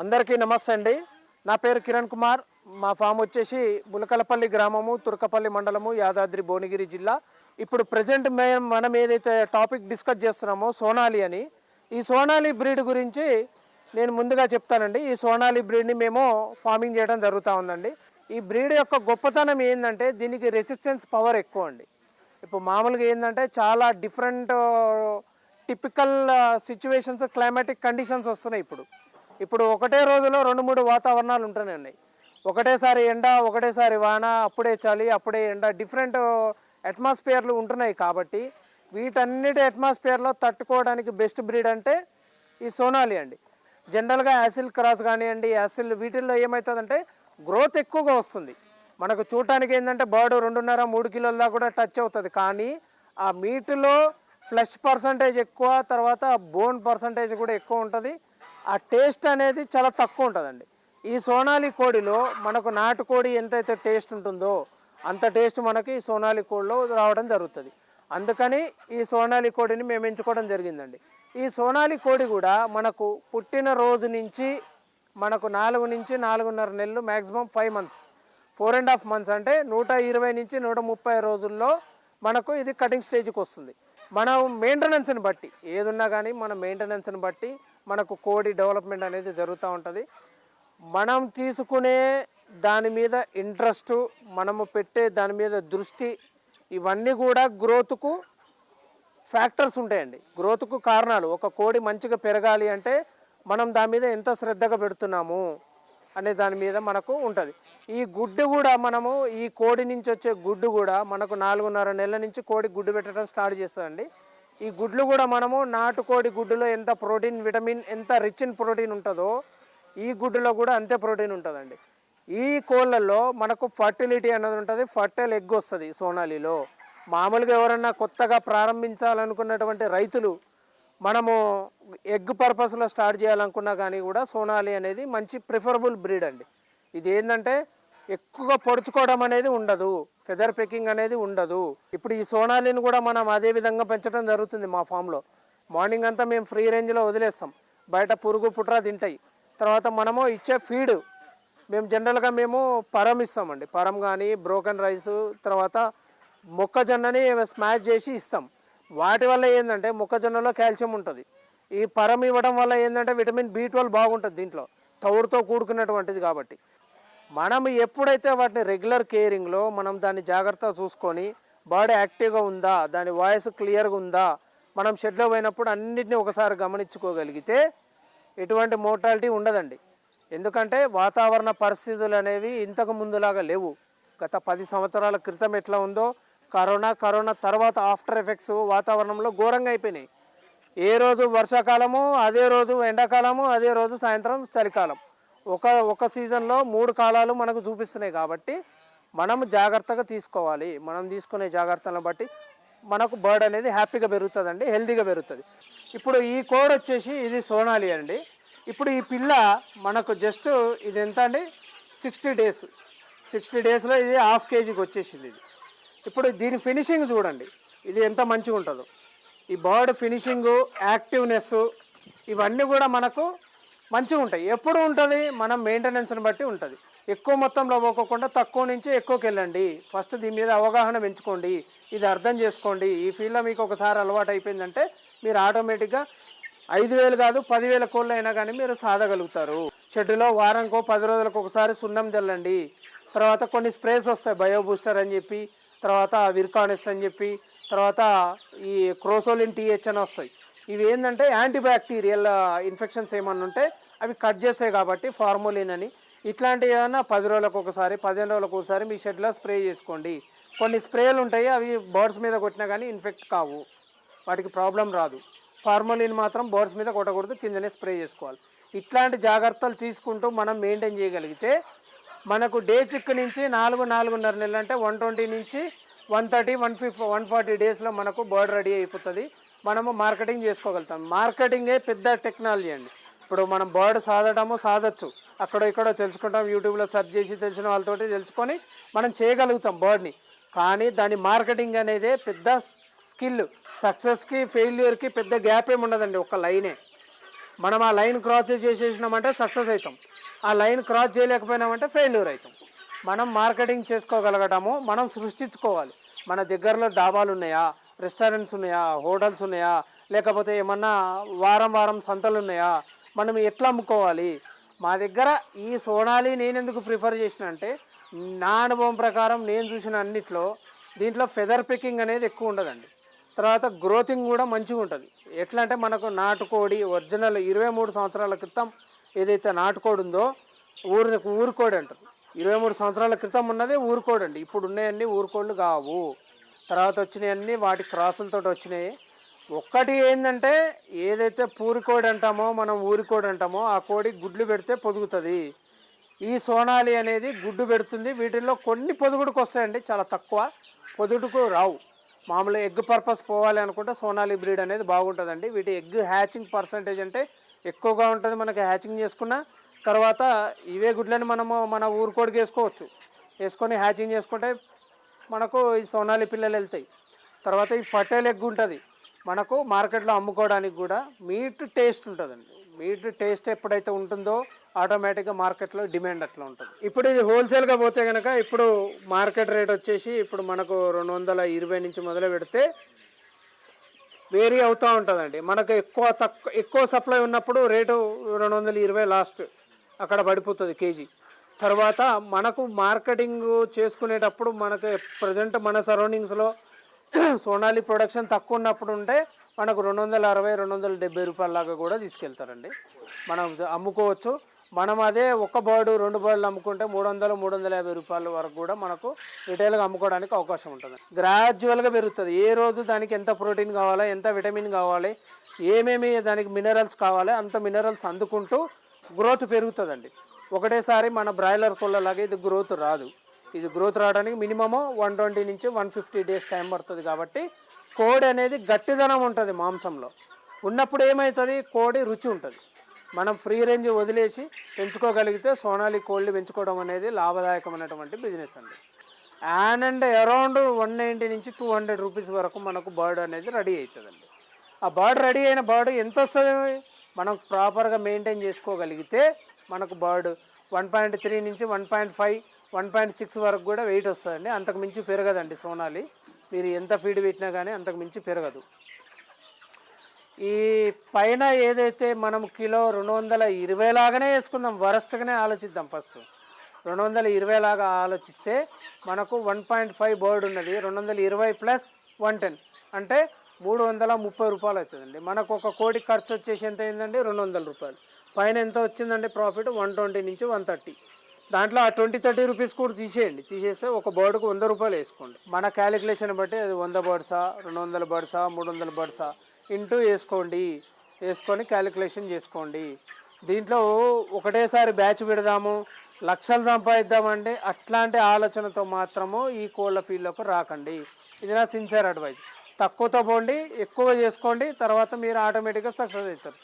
అందరికీ నమస్తే అండి. నా పేరు కిరణ్ కుమార్. మా ఫామ్ వచ్చేసి ములకలపల్లి గ్రామము తుర్కపల్లి మండలము యాదాద్రి భువనగిరి జిల్లా. ఇప్పుడు ప్రజెంట్ మేము మనం ఏదైతే టాపిక్ డిస్కస్ చేస్తున్నామో సోనాలి అని. ఈ సోనాలి బ్రీడ్ గురించి నేను ముందుగా చెప్తానండి. ఈ సోనాలి బ్రీడ్ని మేము ఫార్మింగ్ చేయడం జరుగుతూ ఉందండి. ఈ బ్రీడ్ యొక్క గొప్పతనం ఏంటంటే దీనికి రెసిస్టెన్స్ పవర్ ఎక్కువ అండి. ఇప్పుడు మామూలుగా ఏంటంటే చాలా different typical situations climatic conditions వస్తున్నాయి ఇప్పుడు. ఇప్పుడు ఒకటే రోజులో రెండు మూడు వాతావరణాలు ఉంటున్నాయి ఒకటేసారి ఎండ ఒకటేసారి వాన అప్పుడే చలి అప్పుడే ఎండ డిఫరెంట్ అట్మాస్ఫియర్లు ఉంటున్నాయి కాబట్టి వీటన్నిటి అట్మాస్ఫియర్లో తట్టుకోవడానికి బెస్ట్ బ్రీడ్ అంటే ఈ సోనాలి అండి. జనరల్గా యాసిల్ క్రాస్ కానివ్వండి యాసిల్ వీటిల్లో ఏమవుతుందంటే గ్రోత్ ఎక్కువగా వస్తుంది. మనకు చూడటానికి ఏంటంటే బర్డ్ రెండున్నర మూడు కిలోల దాకా కూడా టచ్ అవుతుంది. కానీ ఆ మీటులో ఫ్లెష్ పర్సంటేజ్ ఎక్కువ తర్వాత బోన్ పర్సంటేజ్ కూడా ఎక్కువ ఉంటుంది. ఆ టేస్ట్ అనేది చాలా తక్కువ ఉంటుందండి. ఈ సోనాలి కోడిలో మనకు నాటుకోడి ఎంతైతే టేస్ట్ ఉంటుందో అంత టేస్ట్ మనకి ఈ సోనాలి కోడిలో రావడం జరుగుతుంది. అందుకని ఈ సోనాలి కోడిని మేము ఎంచుకోవడం జరిగిందండి. ఈ సోనాలి కోడి కూడా మనకు పుట్టిన రోజు నుంచి మనకు నాలుగు నుంచి నాలుగున్నర నెలలు maximum five months four and half months అంటే నూట ఇరవై నుంచి నూట ముప్పై రోజుల్లో మనకు ఇది కటింగ్ స్టేజ్కి వస్తుంది. మనం మెయింటెనెన్స్ని బట్టి ఏదున్నా కానీ మన మెయింటెనెన్స్ని బట్టి మనకు కోడి డెవలప్మెంట్ అనేది జరుగుతూ ఉంటుంది. మనం తీసుకునే దాని మీద ఇంట్రెస్ట్ మనము పెట్టే దాని మీద దృష్టి ఇవన్నీ కూడా గ్రోత్కు ఫ్యాక్టర్స్ ఉంటాయండి. గ్రోత్కు కారణాలు ఒక కోడి మంచిగా పెరగాలి అంటే మనం దాని మీద ఎంత శ్రద్ధగా పెడుతున్నాము అనే దాని మీద మనకు ఉంటుంది. ఈ గుడ్డు కూడా మనము ఈ కోడి నుంచి వచ్చే గుడ్డు కూడా మనకు నాలుగున్నర నెలల నుంచి కోడి గుడ్డు పెట్టడం స్టార్ట్ చేస్తుందండి. ఈ గుడ్లు కూడా మనము నాటుకోడి గుడ్డులో ఎంత ప్రోటీన్ విటమిన్ ఎంత రిచ్ ఇన్ ప్రోటీన్ ఉంటుందో ఈ గుడ్డులో కూడా అంతే ప్రోటీన్ ఉంటుందండి. ఈ కోళ్ళల్లో మనకు ఫర్టిలిటీ అన్నది ఉంటుంది ఫర్టైల్ ఎగ్ వస్తుంది సోనాలిలో. మామూలుగా ఎవరన్నా కొత్తగా ప్రారంభించాలనుకున్నటువంటి రైతులు మనము ఎగ్ పర్పస్లో స్టార్ట్ చేయాలనుకున్నా కానీ కూడా సోనాలి అనేది మంచి ప్రిఫరబుల్ బ్రీడ్ అండి. ఇది ఏంటంటే ఎక్కువగా పొడుచుకోవడం అనేది ఉండదు. ఫెదర్ పెకింగ్ అనేది ఉండదు. ఇప్పుడు ఈ సోనాలిని కూడా మనం అదే విధంగా పెంచడం జరుగుతుంది మా ఫామ్లో మార్నింగ్ అంతా మేము ఫ్రీ రేంజ్లో వదిలేస్తాం. బయట పురుగు పుట్ర తింటాయి. తర్వాత మనము ఇచ్చే ఫీడ్ మేము జనరల్గా మేము పరం ఇస్తామండి. పరం కానీ బ్రోకన్ రైస్ తర్వాత మొక్కజొన్నని స్మాష్ చేసి ఇస్తాం. వాటి వల్ల ఏంటంటే మొక్కజొన్నలో కాల్షియం ఉంటుంది. ఈ పరం ఇవ్వడం వల్ల ఏంటంటే విటమిన్ బి ట్వెల్వ్ బాగుంటుంది దీంట్లో. తౌడుతో కూడుకున్నటువంటిది కాబట్టి. మనం ఎప్పుడైతే వాటిని రెగ్యులర్ కేరింగ్లో మనం దాన్ని జాగ్రత్తగా చూసుకొని బాడీ యాక్టివ్గా ఉందా దాని వాయిస్ క్లియర్గా ఉందా మనం షెడ్లో పోయినప్పుడు అన్నిటిని ఒకసారి గమనించుకోగలిగితే ఎటువంటి మోటాలిటీ ఉండదండి. ఎందుకంటే వాతావరణ పరిస్థితులు అనేవి ఇంతకు ముందులాగా లేవు. గత పది సంవత్సరాల క్రితం ఎట్లా ఉందో కరోనా కరోనా తర్వాత ఆఫ్టర్ ఎఫెక్ట్స్ వాతావరణంలో ఘోరంగా అయిపోయినాయి. ఏ రోజు వర్షాకాలము అదే రోజు ఎండాకాలము అదే రోజు సాయంత్రం చలికాలం. ఒక ఒక సీజన్లో మూడు కాలాలు మనకు చూపిస్తున్నాయి కాబట్టి మనం జాగ్రత్తగా తీసుకోవాలి. మనం తీసుకునే జాగ్రత్తలను బట్టి మనకు బర్డ్ అనేది హ్యాపీగా పెరుగుతుందండి హెల్తీగా పెరుగుతుంది. ఇప్పుడు ఈ కోడ్ వచ్చేసి ఇది సోనాలి అండి. ఇప్పుడు ఈ పిల్ల మనకు జస్ట్ ఇది ఎంత అండి? Sixty days. సిక్స్టీ డేస్లో ఇది హాఫ్ కేజీకి వచ్చేసింది ఇది. ఇప్పుడు దీని ఫినిషింగ్ చూడండి. ఇది ఎంత మంచిగా ఉంటుందో ఈ బర్డ్ ఫినిషింగు యాక్టివ్నెస్ ఇవన్నీ కూడా మనకు మంచిగా ఉంటాయి. ఎప్పుడు ఉంటుంది? మనం మెయింటెనెన్స్ని బట్టి ఉంటుంది. ఎక్కువ మొత్తంలో పోకోకుండా తక్కువ నుంచి ఎక్కువకి వెళ్ళండి. ఫస్ట్ దీని మీద అవగాహన పెంచుకోండి. ఇది అర్థం చేసుకోండి. ఈ ఫీల్డ్లో మీకు ఒకసారి అలవాటు అయిపోయిందంటే మీరు ఆటోమేటిక్గా ఐదు వేలు కాదు పదివేల కోళ్ళు అయినా కానీ మీరు సాధగలుగుతారు. షెడ్డులో వారంకో పది రోజులకు ఒకసారి సున్నం చల్లండి తర్వాత కొన్ని స్ప్రేస్ వస్తాయి. బయో బూస్టర్ అని చెప్పి తర్వాత విర్కానిస్ అని చెప్పి తర్వాత ఈ క్రోసోలిన్ టీహెచ్ అని వస్తాయి. ఇవి ఏంటంటే యాంటీబ్యాక్టీరియల్ ఇన్ఫెక్షన్స్ ఏమన్నా ఉంటే అవి కట్ చేస్తాయి కాబట్టి ఫార్మోలిన్ అని. ఇట్లాంటివి ఏదైనా పది రోజులకు ఒకసారి పదిహేను రోజులకు ఒకసారి మీ షెడ్లో స్ప్రే చేసుకోండి. కొన్ని స్ప్రేలు ఉంటాయి అవి బర్డ్స్ మీద కొట్టినా కానీ ఇన్ఫెక్ట్ కావు. వాటికి ప్రాబ్లం రాదు. ఫార్మలిన్ మాత్రం బర్డ్స్ మీద కొట్టకూడదు కిందనే స్ప్రే చేసుకోవాలి. ఇట్లాంటి జాగ్రత్తలు తీసుకుంటూ మనం మెయింటైన్ చేయగలిగితే మనకు డే చిక్ నుంచి నాలుగు నాలుగున్నర నెలలు అంటే వన్ ట్వంటీ నుంచి one thirty one fifty one forty డేస్లో మనకు బర్డ్ రెడీ అయిపోతుంది. మనము మార్కెటింగ్ చేసుకోగలుగుతాం. మార్కెటింగే పెద్ద టెక్నాలజీ అండి. ఇప్పుడు మనం బర్డ్ సాధడము సాధచ్చు. అక్కడ ఇక్కడ తెలుసుకుంటాం యూట్యూబ్లో సెర్చ్ చేసి తెలిసిన వాళ్ళతోటి తెలుసుకొని మనం చేయగలుగుతాం బర్డ్ని. కానీ దాని మార్కెటింగ్ అనేది పెద్ద స్కిల్. సక్సెస్కి ఫెయిల్యూర్కి పెద్ద గ్యాప్ ఏమి ఉండదండి ఒక లైనే. మనం ఆ లైన్ క్రాస్ చేసేసినామంటే సక్సెస్ అవుతాం ఆ లైన్ క్రాస్ చేయలేకపోయినామంటే ఫెయిల్యూర్ అవుతాం మనం మార్కెటింగ్ చేసుకోగలగటము మనం సృష్టించుకోవాలి. మన దగ్గరలో డాబాలు ఉన్నాయా? రెస్టారెంట్స్ ఉన్నాయా? హోటల్స్ ఉన్నాయా? లేకపోతే ఏమన్నా వారం వారం సంతలు ఉన్నాయా? మనం ఎట్లా అమ్ముకోవాలి? మా దగ్గర ఈ సోనాలి నేను ఎందుకు ప్రిఫర్ చేసిన అంటే నా అనుభవం ప్రకారం నేను చూసిన అన్నిట్లో దీంట్లో ఫెదర్ పికింగ్ అనేది ఎక్కువ ఉండదండి. తర్వాత గ్రోతింగ్ కూడా మంచిగా ఉంటుంది. ఎట్లా అంటే మనకు నాటుకోడి ఒరిజినల్ ఇరవై మూడు సంవత్సరాల క్రితం ఏదైతే నాటుకోడి ఉందో ఊరి ఊరుకోడి అంటారు. ఇరవై మూడు సంవత్సరాల క్రితం ఉన్నదే ఊరుకోడి అండి ఇప్పుడు ఉన్నాయన్నీ ఊరుకోళ్ళు కావు. తర్వాత వచ్చినాయన్నీ వాటి క్రాసులతో వచ్చినాయి. ఒక్కటి ఏంటంటే ఏదైతే పూరికోడి అంటామో మనం ఊరికోడి అంటామో ఆ కోడి గుడ్లు పెడితే పొదుగుతుంది. ఈ సోనాలి అనేది గుడ్డు పెడుతుంది. వీటిల్లో కొన్ని పొదుగుడుకు వస్తాయండి చాలా తక్కువ. పొదుగుడుకు రావు. మామూలు ఎగ్ పర్పస్ పోవాలి అనుకుంటే సోనాలి బ్రీడ్ అనేది బాగుంటుందండి. వీటి ఎగ్ హ్యాచింగ్ పర్సంటేజ్ అంటే ఎక్కువగా ఉంటుంది మనకి హ్యాచింగ్ చేసుకున్న. తర్వాత ఇవే గుడ్లని మనము మన ఊరుకోడికి వేసుకోవచ్చు. వేసుకొని హ్యాచింగ్ చేసుకుంటే మనకు ఈ సోనాలి పిల్లలు వెళ్తాయి. తర్వాత ఈ ఫర్టైల్ ఎగ్ ఉంటుంది. మనకు మార్కెట్లో అమ్ముకోవడానికి కూడా మీట్ టేస్ట్ ఉంటుందండి. మీట్ టేస్ట్ ఎప్పుడైతే ఉంటుందో ఆటోమేటిక్గా మార్కెట్లో డిమాండ్ అట్లా ఉంటుంది. ఇప్పుడు ఇది హోల్సేల్గా పోతే కనుక ఇప్పుడు మార్కెట్ రేట్ వచ్చేసి ఇప్పుడు మనకు రెండు వందల ఇరవై నుంచి మొదలు పెడితే వేరీ అవుతూ ఉంటుందండి. మనకు ఎక్కువ తక్కువ ఎక్కువ సప్లై ఉన్నప్పుడు రేటు రెండు వందల ఇరవై లాస్ట్ అక్కడ పడిపోతుంది కేజీ. తర్వాత మనకు మార్కెటింగ్ చేసుకునేటప్పుడు మనకు ప్రజెంట్ మన సరౌండింగ్స్లో సోనాలి ప్రొడక్షన్ తక్కువ ఉన్నప్పుడు ఉంటే మనకు రెండు వందల అరవై రెండు వందల డెబ్బై రూపాయల లాగా కూడా తీసుకెళ్తారండి. మనం అమ్ముకోవచ్చు. మనం అదే ఒక బర్డు రెండు బర్డులు అమ్ముకుంటే మూడు వందలు మూడు వందల యాభై రూపాయల వరకు కూడా మనకు రిటైల్గా అమ్ముకోవడానికి అవకాశం ఉంటుంది. గ్రాడ్యువల్గా పెరుగుతుంది. ఏ రోజు దానికి ఎంత ప్రోటీన్ కావాలి ఎంత విటమిన్ కావాలి ఏమేమి దానికి మినరల్స్ కావాలి అంత మినరల్స్ అందుకుంటూ గ్రోత్ పెరుగుతుందండి. ఒకటేసారి మన బ్రాయిలర్ కోళ్ళలాగా ఇది గ్రోత్ రాదు. ఇది గ్రోత్ రావడానికి మినిమము వన్ ట్వంటీ నుంచి వన్ ఫిఫ్టీ డేస్ టైం పడుతుంది కాబట్టి కోడి అనేది గట్టిదనం ఉంటుంది మాంసంలో. ఉన్నప్పుడు ఏమవుతుంది కోడి రుచి ఉంటుంది. మనం ఫ్రీ రేంజ్ వదిలేసి పెంచుకోగలిగితే సోనాలి కోళ్ళు పెంచుకోవడం అనేది లాభదాయకమైనటువంటి బిజినెస్ అండి. An and around one ninety నుంచి టూ హండ్రెడ్ రూపీస్ వరకు మనకు బర్డ్ అనేది రెడీ అవుతుందండి. ఆ బర్డ్ రెడీ అయిన బర్డ్ ఎంత వస్తుంది? మనం ప్రాపర్గా మెయింటైన్ చేసుకోగలిగితే మనకు బర్డ్ వన్ పాయింట్ త్రీ నుంచి one point five one point six వరకు కూడా వెయిట్ వస్తుందండి. అంతకు మించి పెరగదండి సోనాలి. మీరు ఎంత ఫీడ్ పెట్టినా కానీ అంతకు మించి పెరగదు. ఈ పైన ఏదైతే మనం కిలో రెండు వందల ఇరవై లాగానే వేసుకుందాం వరస్ట్గానే ఆలోచిద్దాం ఫస్ట్. రెండు వందల ఇరవై లాగా ఆలోచిస్తే మనకు వన్ పాయింట్ ఫైవ్ బర్డ్ ఉన్నది రెండు వందల ఇరవై ప్లస్ వన్ టెన్. అంటే మూడు వందల ముప్పై రూపాయలు అవుతుందండి. మనకు ఒక కోడి ఖర్చు వచ్చేసి ఎంత అయిందండి? రెండు వందల రూపాయలు. పైన ఎంత వచ్చిందండి ప్రాఫిట్? వన్ ట్వంటీ నుంచి వన్ థర్టీ. దాంట్లో ఆ ట్వంటీ థర్టీ రూపీస్ కూడా తీసేయండి. తీసేస్తే ఒక బర్డ్కు వంద రూపాయలు వేసుకోండి. మన క్యాలిక్యులేషన్ బట్టి అది వంద బర్డ్సా రెండు వందల బర్డ్సా మూడు వందల బర్డ్సా ఇంటూ వేసుకోండి. వేసుకొని క్యాలిక్యులేషన్ చేసుకోండి. దీంట్లో ఒకటేసారి బ్యాచ్ పెడదాము లక్షలు సంపాదిద్దామంటే అట్లాంటి ఆలోచనతో మాత్రము ఈ కోళ్ళ ఫీల్డ్లోకి రాకండి. ఇది నా సిన్సియర్ అడ్వైజ్. తక్కువతో పోండి ఎక్కువ చేసుకోండి తర్వాత మీరు ఆటోమేటిక్గా సక్సెస్ అవుతారు.